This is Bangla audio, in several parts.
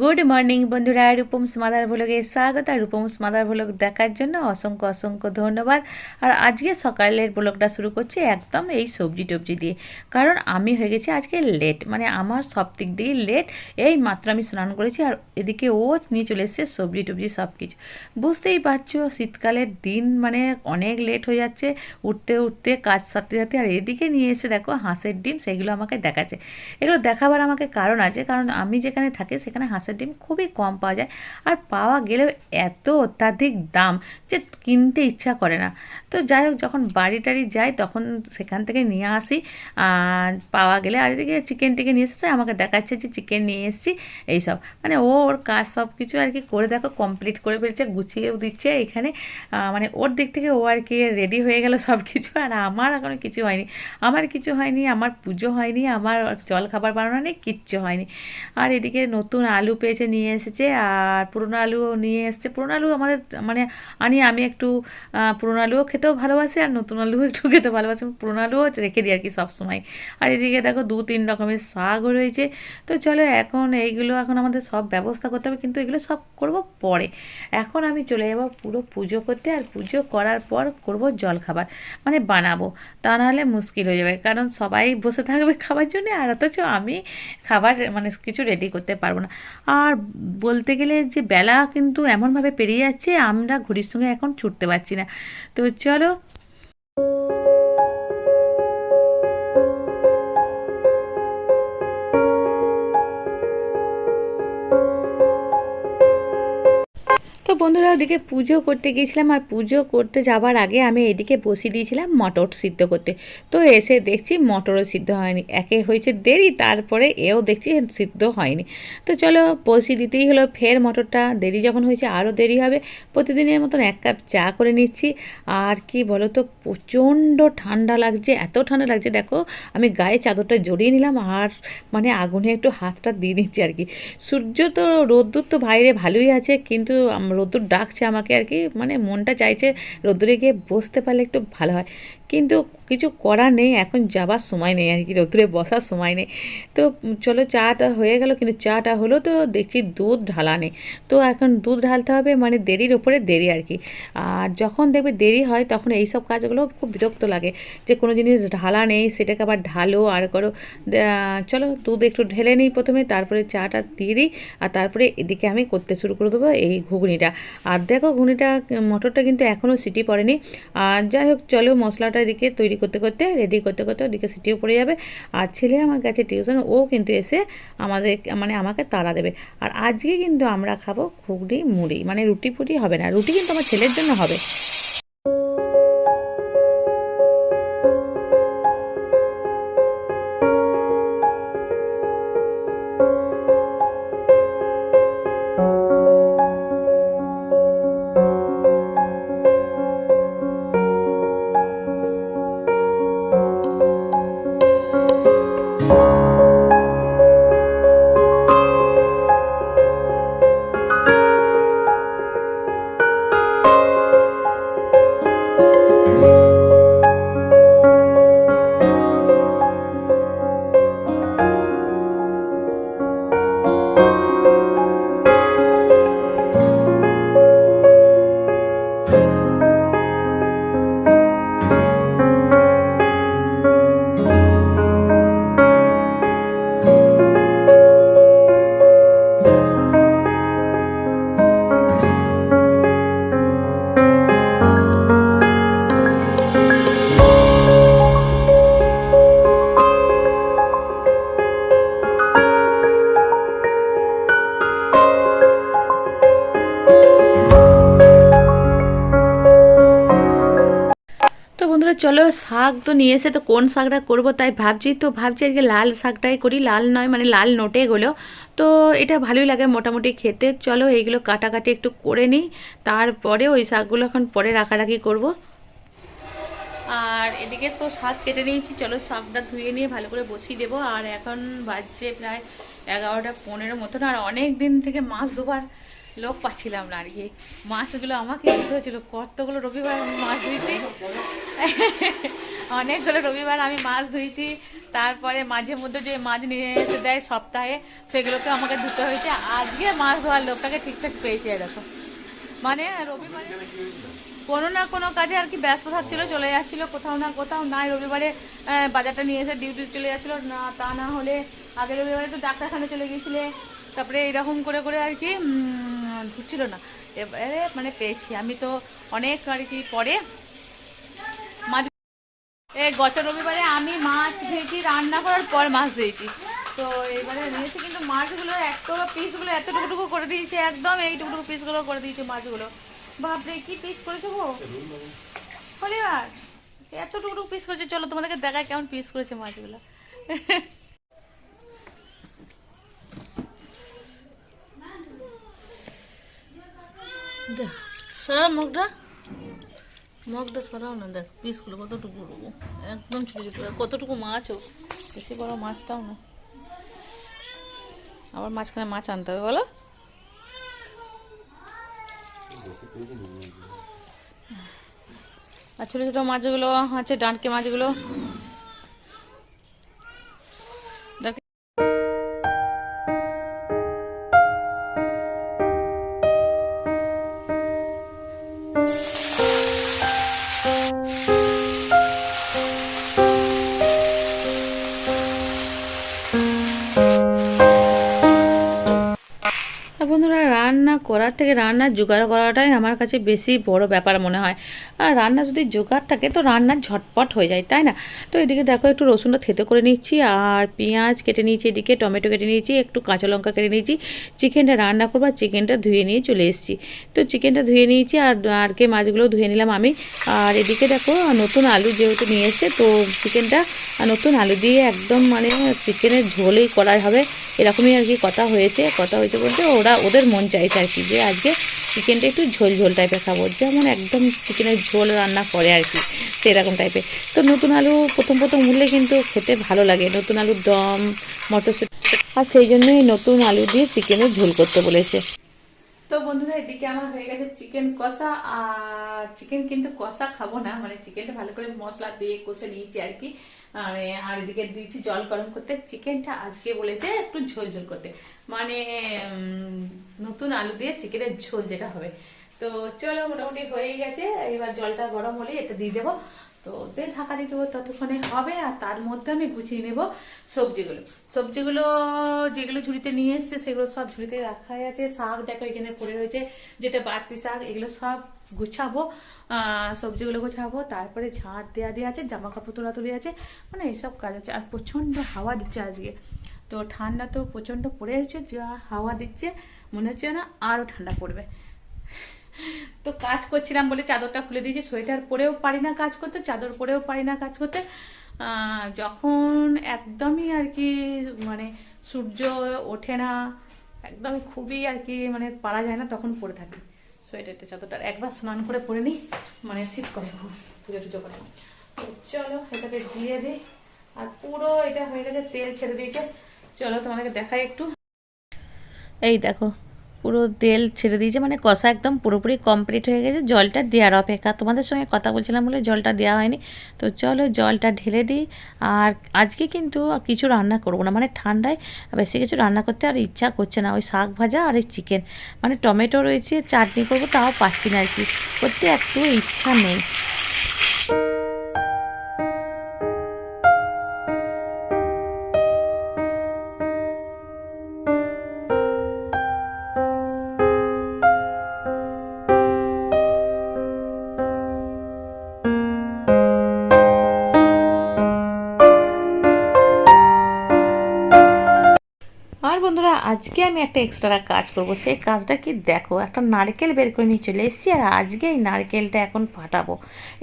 গুড মর্নিং বন্ধুরা। রূপম স্মাদার ভ্লগে স্বাগত। আর রূপম স্মাদার ভ্লগ দেখার জন্য অসংখ্য অসংখ্য ধন্যবাদ। আর আজকে সকালের ব্লগটা শুরু করছি একদম এই সবজি টবজি দিয়ে। কারণ আমি হয়ে গেছি আজকে লেট মানে আমার সব দিক দিয়ে লেট এই মাত্র আমি স্নান করেছি আর এদিকে ও নিয়ে চলে এসছে সবজি টবজি সব কিছু বুঝতেই পারছ, শীতকালের দিন মানে অনেক লেট হয়ে যাচ্ছে। উঠতে উঠতে, কাজ সারতে সারতে আর এদিকে নিয়ে এসে দেখো হাঁসের ডিম, সেগুলো আমাকে দেখাচ্ছে। এগুলো দেখাবার আমাকে কারণ আছে, কারণ আমি যেখানে থাকি সেখানে হাঁসের ডিম খুবই কম পাওয়া যায়। আর পাওয়া গেলেও এত অত্যাধিক দাম যে কিনতে ইচ্ছা করে না। তো যাই হোক, যখন বাড়ি টাড়ি যাই, তখন সেখান থেকে নিয়ে আসি। পাওয়া গেলে আর এদিকে চিকেন টিকে নিয়ে এসেছে, আমাকে দেখাচ্ছে যে চিকেন নিয়ে এসেছি, এইসব। মানে ও ওর কাজ সব কিছু আর কি করে দেখো কমপ্লিট করে ফেলছে, গুছিয়েও দিচ্ছে এখানে। মানে ওর দিক থেকে ও আর কি রেডি হয়ে গেল সব কিছু আর আমার এখনও কিছু হয়নি। আমার কিছু হয়নি, আমার পুজো হয়নি, আমার জল খাবার বানানো নেই কিচ্ছু হয়নি। আর এদিকে নতুন আলু পেয়েছে নিয়ে এসেছে, আর পুরনো আলুও নিয়ে এসেছে। পুরনো আলু আমাদের মানে আনি, আমি একটু পুরনো আলুও খেতেও ভালোবাসি, আর নতুন আলুও একটু খেতে ভালোবাসি। পুরনো আলুও রেখে দিই আর কি সবসময়। আর এদিকে দেখো দু তিন রকমের শাকও রয়েছে। তো চলো এখন এইগুলো, এখন আমাদের সব ব্যবস্থা করতে হবে, কিন্তু এগুলো সব করব পরে। এখন আমি চলে যাব পুরো পুজো করতে, আর পুজো করার পর করব জল খাবার মানে বানাবো। তা নাহলে মুশকিল হয়ে যাবে, কারণ সবাই বসে থাকবে খাবার জন্য, আর অথচ আমি খাবার মানে কিছু রেডি করতে পারব না। আর বলতে গেলে যে বেলা কিন্তু এমনভাবে পেরিয়ে যাচ্ছে, আমরা ঘড়ির সঙ্গে এখন ছুটতে পারছি না। তো চলো। বন্ধুরা ওদিকে পুজো করতে গিয়েছিলাম আর পুজো করতে যাবার আগে আমি এদিকে বসিয়ে দিয়েছিলাম মটর সিদ্ধ করতে। তো এসে দেখছি মটরও সিদ্ধ হয়নি। একে হয়েছে দেরি, তারপরে এও দেখছি সিদ্ধ হয়নি। তো চলো বসিয়ে দিতেই হলো, ফের মটরটা। দেরি যখন হয়েছে আরও দেরি হবে। প্রতিদিনের মতন এক কাপ চা করে নিচ্ছি। আর কি বলো তো প্রচণ্ড ঠান্ডা লাগছে, এত ঠান্ডা লাগছে। দেখো, আমি গায়ে চাদরটা জড়িয়ে নিলাম আর মানে আগুনে একটু হাতটা দিয়ে দিচ্ছি আর কি। সূর্য তো রোদ্দুর তো বাইরে ভালোই আছে, কিন্তু আম- রোদ্দুর ডাকছে আমাকে আর কি মানে মনটা চাইছে রোদ্দুরে গিয়ে বসতে পারলে একটু ভালো হয়। কিন্তু কিছু করার নেই, এখন যাবার সময় নেই আর কি রোদ্দুরে বসার সময় নেই। তো চলো চাটা হয়ে গেল, কিন্তু চাটা হলো তো দেখছি দুধ ঢালা নেই তো এখন দুধ ঢালতে হবে মানে দেরির ওপরে দেরি আর কি। আর যখন দেখবে দেরি হয়, তখন এই সব কাজগুলো খুব বিরক্ত লাগে যে কোনো জিনিস ঢালা নেই, সেটাকে আবার ঢালো আর করো। চলো দুধ একটু ঢেলে নিই প্রথমে, তারপরে চাটা দিয়ে দিই, আর তারপরে এদিকে আমি করতে শুরু করে দেবো এই ঘুগনিটা। আর দেখো ঘুগনিটা, মটরটা কিন্তু এখনও সিটি পড়েনি। আর যাই হোক, চলো মশলাটা এদিকে তৈরি করতে করতে রেডি করতে করতে ওদিকে সিটিও পড়ে যাবে। আর ছেলে আমার কাছে টিউশন, ও কিন্তু এসে আমাদের মানে আমাকে তাড়া দেবে। আর আজকে কিন্তু আমরা খাব ঘুগনি মুড়ি মানে রুটি ফুটি হবে না, রুটি কিন্তু আমার ছেলের জন্য হবে। বন্ধুরা, চলো শাক তো নিয়ে এসে তো কোন শাকটা করব তাই ভাবছি। তো ভাবছি আজকে লাল শাকটাই করি। লাল নয় মানে লাল নোটে গুলো তো এটা ভালোই লাগে মোটামুটি খেতে। চলো এইগুলো কাটাকাটি একটু করে নিই। তারপরে ওই শাকগুলো এখন পরে রাখারাখি করব। আর এদিকে তো শাক কেটে নিয়েছি। চলো শাকটা ধুয়ে নিয়ে ভালো করে বসিয়ে দেবো। আর এখন বাজছে প্রায় এগারোটা পনেরো মতন। আর অনেক দিন থেকে মাছ ধোবার লোক পাচ্ছিলাম না আর কি। মাছগুলো আমাকে দিতে হচ্ছিল কতগুলো রবিবার মাছ দিয়েছি অনেকগুলো রবিবার আমি মাছ ধুয়েছি তারপরে মাঝে মধ্যে যে মাছ নিয়ে এসে দেয় সপ্তাহে, সেগুলোকে আমাকে ধুতে হয়েছে। আজকে মাছ ধোয়ার লোকটাকে ঠিকঠাক পেয়েছি এরকম মানে রবিবারে কোনো না কোনো কাজে আর কি ব্যস্ত থাকছিল, চলে যাচ্ছিল, কোথাও না কোথাও নাই। রবিবারে বাজারটা নিয়ে এসে ডিউটি চলে যাচ্ছিল। না, তা না হলে আগে রবিবারে তো ডাক্তারখানা চলে গিয়েছিলে। তারপরে এরকম করে করে আর কি ঢুকছিল না। এবারে মানে পেয়েছি। আমি তো অনেক আর কি পরে এই গত রবিবারে আমি মাছ ধুয়েছি রান্না করার পর মাছ ধুয়েছি। তো এবারে নিয়েছি কিন্তু মাছগুলো এত পিসগুলো এত টুকুটুকু করে দিয়েছে, একদম এই টুকুটুকু পিসগুলো করে দিয়েছে মাছগুলো। বাপরে, কি পিস করেছ গো? হলিবার এত টুকুটুকু পিস করেছে, চলো তোমাদেরকে দেখায় কেমন পিস করেছে মাছগুলো। দেখ মুখটা। মুখটা সরাও না, দেখ, পিসগুলো কতটুকু একদম ছোটো ছোটো কতটুকু মাছও বেশি বড় মাছটাও না। আবার মাঝখানে মাছ আনতে হবে, বলো। আর ছোটো ছোটো মাছগুলো আছে ডাঁটকে মাছগুলো। করার থেকে রান্নার জোগাড় করাটাই আমার কাছে বেশি বড় ব্যাপার মনে হয়। আর রান্না যদি জোগাড় থাকে, তো রান্না ঝটপট হয়ে যায়, তাই না? তো এদিকে দেখো, একটু রসুনটা থেতে করে নিচ্ছি, আর পেঁয়াজ কেটে নিয়েছি এদিকে, টমেটো কেটে নিয়েছি, একটু কাঁচা লঙ্কা কেটে নিয়েছি, চিকেনটা রান্না করব আর চিকেনটা ধুয়ে নিয়ে চলে এসেছি। তো চিকেনটা ধুয়ে নিয়েছি, আর আর কে মাছগুলো ধুয়ে নিলাম আমি। আর এদিকে দেখো, নতুন আলু যেহেতু নিয়ে এসছে, তো চিকেনটা নতুন আলু দিয়ে একদম মানে চিকেনের ঝোলেই করা হবে। এরকমই আর কি কথা হয়েছে কথা হয়েছে বলতে ওরা, ওদের মন চাইছে আর কি যে আজকে চিকেনটা একটু ঝোল ঝোল টাইপের খাব। যেমন একদম চিকেনের ঝোল রান্না করে আর কি, সেরকম টাইপের তো নতুন আলু প্রথম প্রথম উঠলে কিন্তু খেতে ভালো লাগে, নতুন আলুর দম, মটরশুঁটি আর সেই জন্যই নতুন আলু দিয়ে চিকেনের ঝোল করতে বলেছে। তো বন্ধুরা, এদিকে আমার হয়ে গেছে চিকেন কষা, আর চিকেন কিন্তু কষা খাব না মানে চিকেনটা ভালো করে মশলা দিয়ে কষে নিয়েছি আর কি। আর আর এদিকে দিয়েছি জল গরম করতে। চিকেনটা আজকে বলেছে একটু ঝোল ঝোল করতে। মানে নতুন আলু দিয়ে চিকেনের ঝোল যেটা হবে। তো চলো, মোটামুটি হয়ে গেছে। এবার জলটা গরম হলে এটা দিয়ে দেবো। তো ওতে ঢাকা দিয়ে দেবো, ততক্ষণে হবে, আর তার মধ্যে আমি গুছিয়ে নেব সবজিগুলো। সবজিগুলো যেগুলো ঝুড়িতে নিয়ে এসছে, সেগুলো সব ঝুড়িতে রাখাই আছে। শাক দেখো, এখানে পড়ে রয়েছে। যেটা বাড়তি শাক, এগুলো সব গুছাবো সবজিগুলো গুছাবো। তারপরে ঝাঁট দেওয়া দিয়ে আছে জামা কাপড় তোলা তুলে আছে। মানে এইসব কাজ আছে। আর প্রচণ্ড হাওয়া দিচ্ছে আজকে। তো ঠান্ডা তো প্রচণ্ড পড়ে গেছে যা হাওয়া দিচ্ছে, মনে হচ্ছে না আরও ঠান্ডা পড়বে। তো কাজ করছিলাম বলে চাদরটা খুলে দিয়েছি, সোয়েটার পরেও পারি না কাজ করতে, চাদর পরেও পারি না কাজ করতে। যখন একদমই আর কি মানে সূর্য ওঠে না, একদমই খুবই আর কি মানে পারা যায় না, তখন পরে থাকি সোয়েটারটা চাদরটা একবার স্নান করে পরে নিই মানে শীত করে খুব পুজো টুজো করে। চলো এটাতে দিয়ে দিই। আর পুরো এটা হয়ে গেছে, তেল ছেড়ে দিয়েছে। চলো তোমাদেরকে দেখাই একটু। এই দেখো পুরো তেল ছেড়ে দিয়েছে মানে কষা একদম পুরোপুরি কমপ্লিট হয়ে গেছে। জলটা দেওয়ার অপেক্ষা। তোমাদের সঙ্গে কথা বলছিলাম বলে জলটা দেওয়া হয়নি। তো চলো জলটা ঢেলে দিই। আর আজকে কিন্তু কিছু রান্না করব না। মানে ঠান্ডায় বেশি কিছু রান্না করতে আর ইচ্ছা করছে না। ওই শাক ভাজা আর এই চিকেন মানে টমেটো রয়েছে, চাটনি করব, তাও পাচ্ছি না আর কি। করতে একটু ইচ্ছা নেই। একটা এক্সট্রা কাজ করব। সেই কাজটা কি দেখো, একটা নারকেল বের করে নিয়ে চলে এসেছি আর আজকে এই নারকেলটা এখন ফাটাবো।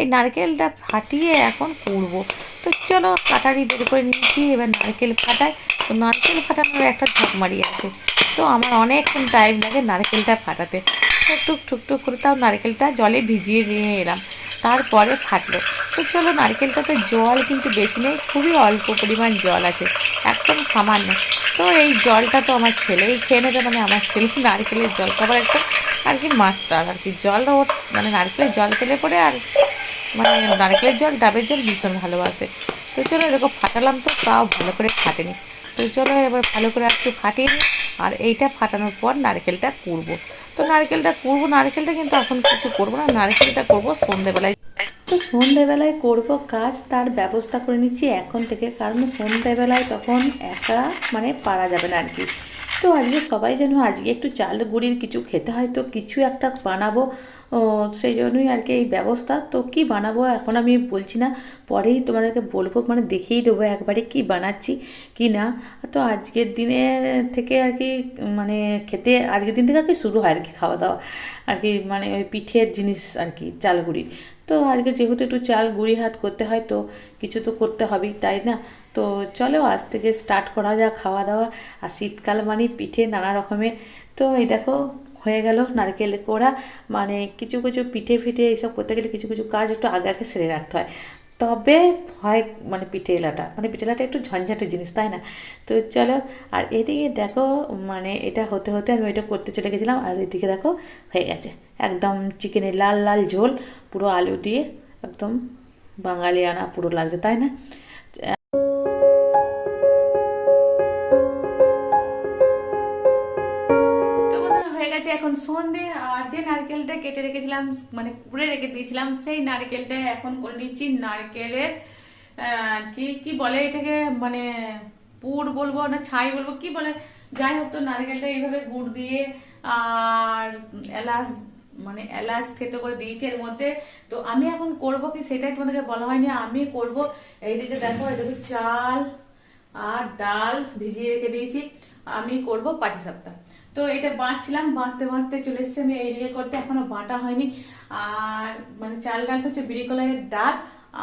এই নারকেলটা ফাটিয়ে এখন কুড়বো তো চলো কাটারি বের করে নিয়েছি, এবার নারকেল ফাটায় তো নারকেল ফাটানোর একটা ঝকমারি আছে। তো আমার অনেকক্ষণ টাইম লাগে নারকেলটা ফাটাতে। টুক টুক টুক করে তাও নারকেলটা জলে ভিজিয়ে নিয়ে এলাম। তারপরে ফাটলো। তো চলো নারকেলটাতে জল কিন্তু বেশি নেই, খুবই অল্প পরিমাণ জল আছে, একদম সামান্য। তো এই জলটা তো আমার ছেলেই খেয়ে নেবে মানে আমার ছেলে নারকেলের জল খাবার একটা আর কি মাস্টার আর কি জল ওর মানে নারকেলের জল খেলে পরে আর মানে নারকেলের জল, ডাবের জল ভীষণ ভালোবাসে। তো চলো এরকম ফাটালাম তো, তাও ভালো করে ফাটেনি। তো চলো এবার ভালো করে একটু ফাটিয়ে নিই। আর এইটা ফাটানোর পর নারকেলটা কুড়বো। তো নারকেলটা কুড়ব, নারকেলটা কিন্তু এখন কিছু করব না, নারকেলটা করব সন্ধেবেলায়। তো সন্ধেবেলায় করব কাজ, তার ব্যবস্থা করে নিচ্ছি এখন থেকে, কারণ সন্ধেবেলায় তখন একা মানে পারা যাবে না আর কি তো আজকে সবাই যেন আজকে একটু চাল গুড়ির কিছু খেতে হয়, তো কিছু একটা বানাবো। সেই জন্যই আর কি এই ব্যবস্থা। তো কি বানাবো এখন আমি বলছি না, পরেই তোমাদেরকে বলব মানে দেখিয়ে দেবো একবারে কি বানাচ্ছি, কি না। তো আজকের দিনে থেকে আর কি মানে খেতে, আজকের দিন থেকে আর কি শুরু হয় আর কি খাওয়া দাওয়া আর কি মানে ওই পিঠের জিনিস আর কি চালগুড়ি তো আজকে যেহেতু একটু চাল গুঁড়ি হাত করতে হয়, তো কিছু তো করতে হবেই, তাই না? তো চলো আজ থেকে স্টার্ট করা যাক খাওয়া দাওয়া আর শীতকাল মানে পিঠে নানা রকমের। তো এই দেখো হয়ে গেল, নারকেল কোড়া মানে কিছু কিছু পিঠে ফিঠে এইসব করতে গেলে কিছু কিছু কাজ একটু আগে আগে সেরে রাখতে হয়। তবে হয় মানে পিঠে এলাটা মানে পিঠে এলাটা একটু ঝঞ্ঝাটের জিনিস, তাই না? তো চলো, আর এদিকে দেখো মানে এটা হতে হতে আমি ওইটা করতে চলে গেছিলাম, আর এদিকে দেখো হয়ে গেছে। একদম চিকেনের লাল লাল ঝোল, পুরো আলু দিয়ে একদম বাঙালি আনা পুরো লাগছে, তাই না? সন্ধে আর যে নারকেলটা কেটে রেখেছিলাম মানে কুড়ে রেখে দিয়েছিলাম, সেই নারকেলটা এখন করে নিচ্ছি নারকেলের কি কি বলে এটাকে? মানে পুর বলব না, ছাই বলব, কি বলে? যাই হোক তো, নারকেলটা এইভাবে গুড় দিয়ে আর এলাচ মানে এলাচ থেতো করে দিয়েছি এর মধ্যে। তো আমি এখন করব কি সেটাই তোমাদেরকে বলা হয়নি, আমি করব এইদিকে দেখো, এদিকে চাল আর ডাল ভিজিয়ে রেখে দিয়েছি, আমি করব পাটিসাপটা। তো এটা বাঁচছিলাম বাঁধতে বাঁধতে চলে এসেছি। আমি এইদিকে করতে এখনও বাটা হয়নি। আর মানে চাল ডালটা হচ্ছে বিড়ি কলাইয়ের ডাল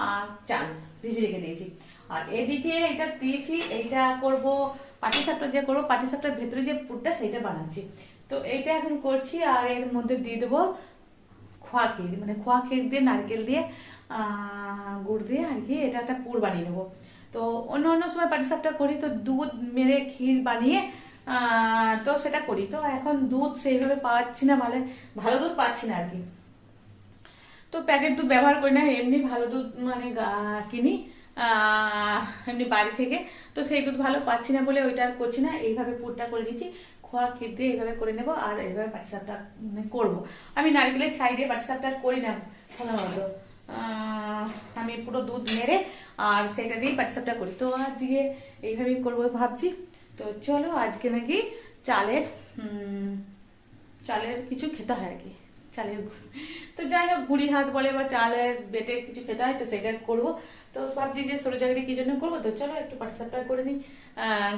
আর চাল ভিজে রেখে দিয়েছি। আর এদিকে এটা দিয়েছি, এইটা করব, পাটি পাটিসাপটা যে করব, পাটি পাটিসাপটার ভেতরে যে পুরটা সেটা বানাচ্ছি। তো এইটা এখন করছি আর এর মধ্যে দিয়ে দেবো খোয়া ক্ষীর। মানে খোয়া ক্ষীর দিয়ে, নারকেল দিয়ে গুড় দিয়ে আর কি এটা একটা পুর বানিয়ে নেব। তো অন্য অন্য সময় পাটি পাটিসাপটা করি, তো দুধ মেরে ক্ষীর বানিয়ে তো সেটা করি। তো এখন দুধ সেইভাবে পাচ্ছি না মানে ভালো দুধ পাচ্ছি না আর কি। তো প্যাকেট দুধ ব্যবহার করি না, এমনি ভালো দুধ মানে কিনি এমনি বাড়ি থেকে। তো সেই দুধ ভালো পাচ্ছি না বলে ওইটা আর করছি না, এইভাবে পুরটা করে দিচ্ছি খোয়া ক্ষীর দিয়ে এইভাবে করে নেব আর এইভাবে পাটিসাপটা মানে করব। আমি নারকেলের ছাই দিয়ে পাটিসাপটা করি না সাধারণত আমি পুরো দুধ মেরে আর সেটা দিয়ে পাটিসাপটা করি। তো আজকে এইভাবেই করব, ভাবছি। তো চলো আজকে নাকি চালের চালের কিছু খেতে হয় আরকি চালের তো যাই হোক, গুড়ি হাত বলে বা চালের বেটে কিছু খেতে হয়, তো সেটা করব। তো ভাবছি যে সরু কি জন্য করব? তো চলো একটু পাটাসাপটা করে নিই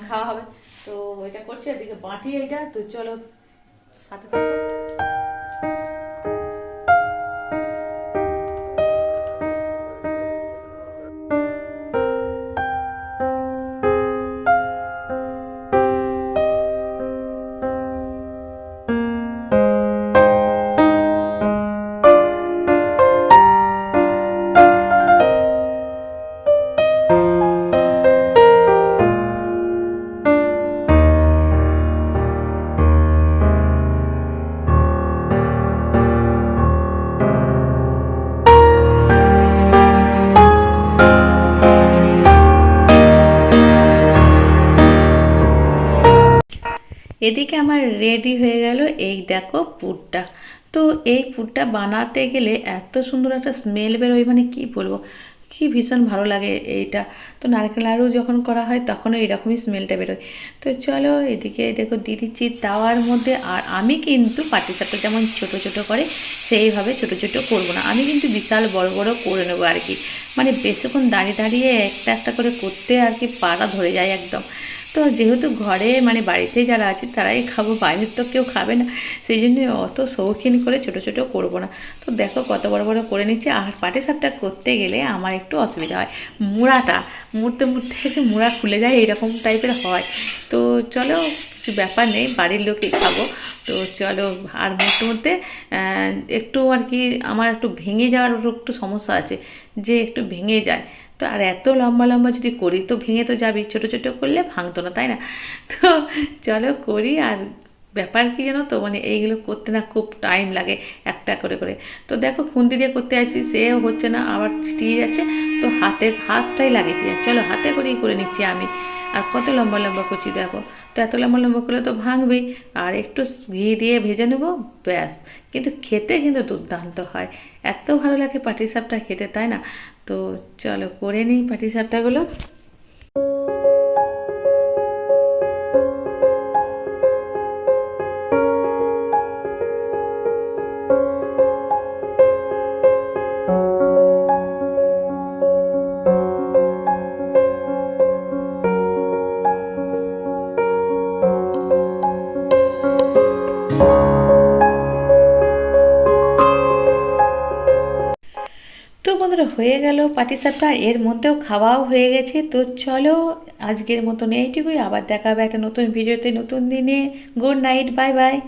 খাওয়া হবে। তো এটা করছি, এদিকে বাটি এটা তো চলো সাথে থাকো। এদিকে আমার রেডি হয়ে গেল এই দেখো পুরটা। তো এই পুরটা বানাতে গেলে এত সুন্দর একটা স্মেল বেরোয় মানে কি বলব? কি ভীষণ ভালো লাগে এইটা। তো নারকেল নাড়ু যখন করা হয় তখনও এরকমই স্মেলটা বেরোয়। তো চলো এদিকে দেখো দিয়ে দিচ্ছি তাওয়ার মধ্যে, আর আমি কিন্তু পাটি পাটিসাপটা যেমন ছোট ছোট করে, সেইভাবে ছোট ছোট করব না। আমি কিন্তু বিশাল বড় বড় করে নেব আর কি। মানে বেশিক্ষণ দাঁড়িয়ে দাঁড়িয়ে একটা একটা করে করতে আর কি পাটা ধরে যায় একদম। তো যেহেতু ঘরে মানে বাড়িতে যারা আছে তারাই খাব, বাইরের তো কেউ খাবে না। সেই জন্য অত শৌখিন করে ছোট ছোট করব না। তো দেখো কত বড় বড় করে নিচ্ছে। আর পাটি সাপটা করতে গেলে আমার একটু অসুবিধা হয়। মুড়াটা, মুড়তে মুড়তে মুড়া খুলে যায় এরকম টাইপের হয়। তো চলো কিছু ব্যাপার নেই, বাড়ির লোকে খাব। তো চলো আর মুড়তে মুড়তে একটু আর কি আমার একটু ভেঙে যাওয়ার একটু সমস্যা আছে। যে একটু ভেঙে যায়। তো আর এত লম্বা লম্বা যদি করি, তো ভেঙে তো যাবেই। ছোটো ছোটো করলে ভাঙতো না, তাই না? তো চলো করি, আর ব্যাপার কি জানো তো? মানে এইগুলো করতে না খুব টাইম লাগে একটা করে করে। তো দেখো খুন্তি দিয়ে করতে আছি সেও হচ্ছে না, আবার ছিটিয়ে যাচ্ছে। তো হাতে, হাতটাই লাগিয়েছি। চলো হাতে করেই করে নিচ্ছি আমি। আর কত লম্বা লম্বা করছি দেখো। তো এত লম্বা লম্বা করলে তো ভাঙবেই। আর একটু ঘি দিয়ে ভেজে নেব, ব্যাস। কিন্তু খেতে কিন্তু দুর্দান্ত হয়। এত ভালো লাগে পাটিসাপটা খেতে, তাই না? তো চলো করে নিই পাটিসাপটাগুলো গেল পাটিসাপটা এর মধ্যেও খাওয়াও হয়ে গেছে। তো চলো, আজকের মতন এইটুকুই। আবার দেখা হবে একটা নতুন ভিডিওতে, নতুন দিনে। Good night, bye bye.